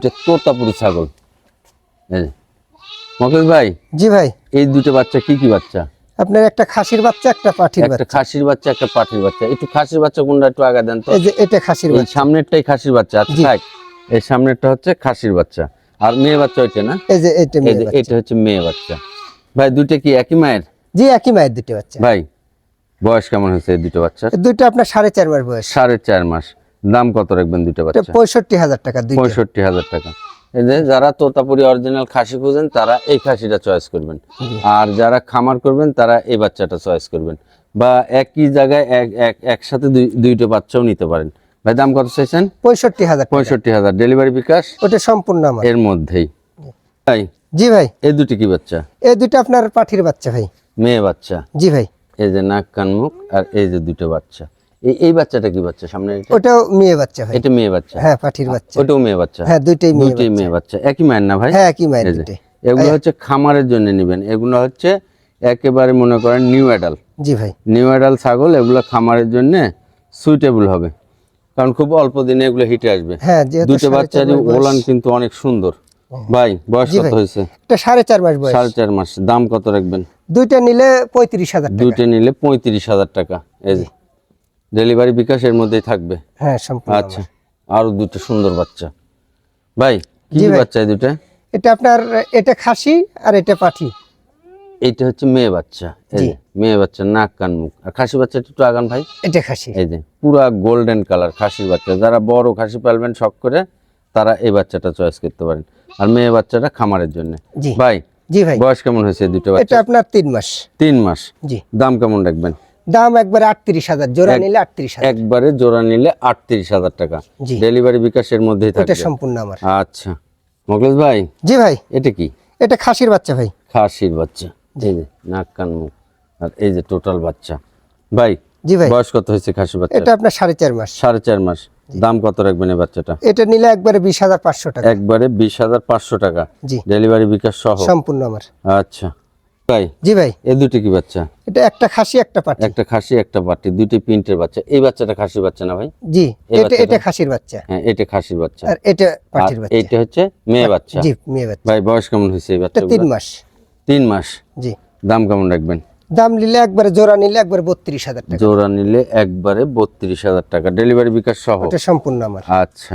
দুইটা তোতাপুরি ছাগল। এই যে। মকলেশ ভাই জি ভাই। এই দুটো বাচ্চা কি কি বাচ্চা? আপনার একটা খাসির বাচ্চা একটা পাঠির একটা বাচ্চা। খাসির বাচ্চা একটা পাঠির বাচ্চা। একটু খাসির বাচ্চা কোনটা একটু আগে দেন তো। এই যে এটা খাসির বাচ্চা। সামনেরটাই খাসির বাচ্চা। আচ্ছা থাক। এই সামনেরটা হচ্ছে খাসির বাচ্চা। আর মেয়ে বাচ্চা ওইটা না? এই যে এটা মেয়ে বাচ্চা। এটা হচ্ছে মেয়ে বাচ্চা। ভাই দুটো কি একই মায়ের? জি একই মায়ের দুটো বাচ্চা। ভাই বয়স কেমন হয়েছে এই দুটো বাচ্চা দুটো আপনার সাড়ে চার মাস বয়স। সাড়ে চার মাস। দাম কত রাখবেন দুটো এটা বাচ্চা? পঁয়ষট্টি হাজার টাকা দুইটা। পঁয়ষট্টি হাজার টাকা। এই যে যারা তোতাপুরি অরিজিনাল খাসি খুঁজেন তারা এই খাসিটা চয়েস করবেন। আর যারা খামার করবেন তারা এই বাচ্চাটা চয়েস করবেন। বা একই জায়গায় এক এক একসাথে দুই- দুইটা বাচ্চাও নিতে পারেন। ভাই দাম কত চাইছেন? পঁয়ষট্টি হাজার পঁয়ষট্টি হাজার। ডেলিভারি বিকাশ? ওটা সম্পূর্ণ আমার। এর মধ্যেই। ভাই জি ভাই। এই দুটি কি বাচ্চা? এই দুটো আপনার পাঠির বাচ্চা ভাই। মেয়ে বাচ্চা? জি ভাই। এই যে নাক কান মুখ আর এই যে দুটো বাচ্চা। এই এই বাচ্চাটা কি বাচ্চা সামনে? ওটাও মেয়ে বাচ্চা ভাই এটা মেয়ে বাচ্চা। হ্যাঁ পাঠির বাচ্চা। ওটাও মেয়ে বাচ্চা। হ্যাঁ দুইটাই মেয়ে দুটোই মেয়ে বাচ্চা। একই মায়ের না ভাই? হ্যাঁ একই মায়ের দুটোই এগুলো হচ্ছে খামারের জন্য নেবেন। এগুলো হচ্ছে একেবারে মনে করেন নিউ অ্যাডাল জি ভাই। নিউ অ্যাডাল ছাগল এগুলো খামারের জন্য সুইটেবল হবে। কারণ খুব অল্প দিনে এগুলো হিটে আসবে। হ্যাঁ দুটো বয়স। ওলান কিন্তু অনেক সুন্দর। ভাই বয়স কত হয়েছে? এটা সাড়ে চার মাস বয়স। সাড়ে চার মাস। দাম কত রাখবেন? দুইটা নিলে পঁয়ত্রিশ হাজার দুইটা নিলে পঁয়ত্রিশ হাজার টাকা। এই যে ডেলিভারি বিকাশ এর মধ্যেই থাকবে। হ্যাঁ সম্পূর্ণ আচ্ছা আরও দুটো সুন্দর বাচ্চা। ভাই কি বাচ্চা এই দুটা? এটা আপনার এটা খাসি আর এটা পাঠি। এইটা হচ্ছে মেয়ে বাচ্চা এই যে, মেয়ে বাচ্চা নাক কান মুখ। আর খাসি বাচ্চা একটু আগান ভাই। এটা খাসি। এই যে পুরা গোল্ডেন কালার খাসির বাচ্চা। যারা বড় খাসি পালবেন শখ করে তারা এই বাচ্চাটা চয়েস করতে পারেন। আর মেয়ে বাচ্চাটা খামারের জন্য। জি। ভাই জি ভাই। বয়স কেমন হয়েছে দুটো এটা আপনার তিন মাস। তিন মাস। জি। দাম কেমন রাখবেন? দাম একবারে আটত্রিশ হাজার জোড়া নিলে আটত্রিশ হাজার। একবারে জোড়া নিলে আটত্রিশ হাজার টাকা। জি। ডেলিভারি বিকাশের মধ্যেই এটা সম্পূর্ণ আমার। আচ্ছা। মোগলেশ ভাই? জি ভাই। এটা কি? এটা খাসির বাচ্চা ভাই। খাসির বাচ্চা। এই যে নাক কান মুখ। আর এই যে টোটাল বাচ্চা। ভাই জি ভাই। বয়স কত হয়েছে খাসির বাচ্চা এটা আপনার সাড়ে চার মাস। সাড়ে চার মাস। দাম কত রাখবেন এই বাচ্চাটা? এটা নিলে একবারে বিশ হাজার পাঁচশো টাকা। একবারে বিশ হাজার পাঁচশো টাকা। জি। ডেলিভারি বিকাশ সহ? সম্পূর্ণ আমার। আচ্ছা। ভাই? জি ভাই। এ দুটি কি বাচ্চা? এটা একটা খাসি একটা পাঠি একটা খাসি একটা পাটি দুটি প্রিন্টের বাচ্চা। এই বাচ্চাটা খাসির বাচ্চা না ভাই? জি এটা এটা খাসির বাচ্চা। হ্যাঁ এটা খাসির বাচ্চা। আর এটা পাঠির বাচ্চা। এইটা হচ্ছে মেয়ে বাচ্চা। জি মেয়ে বাচ্চা। ভাই বয়স কেমন হয়েছে এই বাচ্চা তিন মাস। তিন মাস? জি। দাম কেমন রাখবেন? দাম নিলে একবারে জোড়া নিলে একবারে বত্রিশ হাজার টাকা। জোড়া নিলে একবারে বত্রিশ হাজার টাকা। ডেলিভারি বিকাশ সহ? এটা সম্পূর্ণ আমার। আচ্ছা।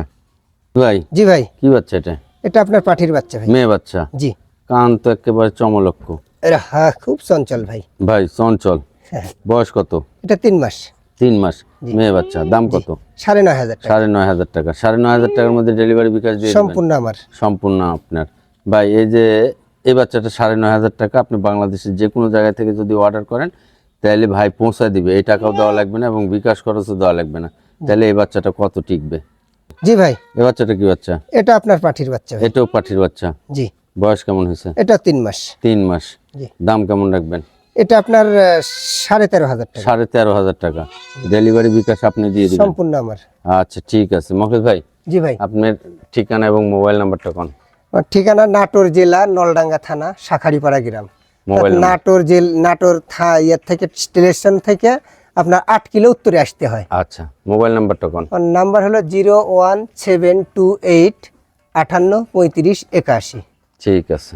ভাই জি ভাই। কি বাচ্চা এটা? এটা আপনার পাঠির বাচ্চা ভাই। মেয়ে বাচ্চা? জি। কান তো একেবারে চমলক্ষ। এরা হ্যাঁ খুব চঞ্চল ভাই। ভাই চঞ্চল। হ্যাঁ। বয়স কত? এটা তিন মাস। তিন মাস। মেয়ে বাচ্চা দাম কত? সাড়ে নয় হাজার সাড়ে নয় হাজার টাকা। সাড়ে নয় হাজার টাকার মধ্যে ডেলিভারি বিকাশ দিয়ে সম্পূর্ণ আমার। সম্পূর্ণ আপনার। ভাই এই যে এই বাচ্চাটা সাড়ে নয় হাজার টাকা আপনি বাংলাদেশের যে কোনো জায়গা থেকে যদি অর্ডার করেন তাহলে ভাই পৌঁছায় দিবে। এই টাকাও দেওয়া লাগবে না এবং বিকাশ খরচও দেওয়া লাগবে না। তাহলে এই বাচ্চাটা কত টিকবে? জি ভাই। এই বাচ্চাটা কি বাচ্চা? এটা আপনার পাঠির বাচ্চা এটাও পাঠির বাচ্চা? জি। বয়স কেমন হয়েছে? এটা তিন মাস। তিন মাস। দাম কেমন রাখবেন? এটা আপনার সাড়ে তেরো হাজার টাকা। সাড়ে তেরো হাজার টাকা। ডেলিভারি বিকাশ আপনি দিয়ে দিবেন? সম্পূর্ণ আমার। আচ্ছা ঠিক আছে। মকেশ ভাই জি ভাই। আপনার ঠিকানা এবং মোবাইল নাম্বারটা কোন? ঠিকানা নাটোর জেলা নলডাঙ্গা থানা শাখারিপাড়া গ্রাম। মোবাইল নাটোর জেল নাটোর থা ইয়ের থেকে স্টেশন থেকে আপনার আট কিলো উত্তরে আসতে হয়। আচ্ছা মোবাইল নাম্বারটা কোন? নাম্বার হলো zero one seven two eight আটান্ন পঁয়ত্রিশ একাশি। ঠিক আছে।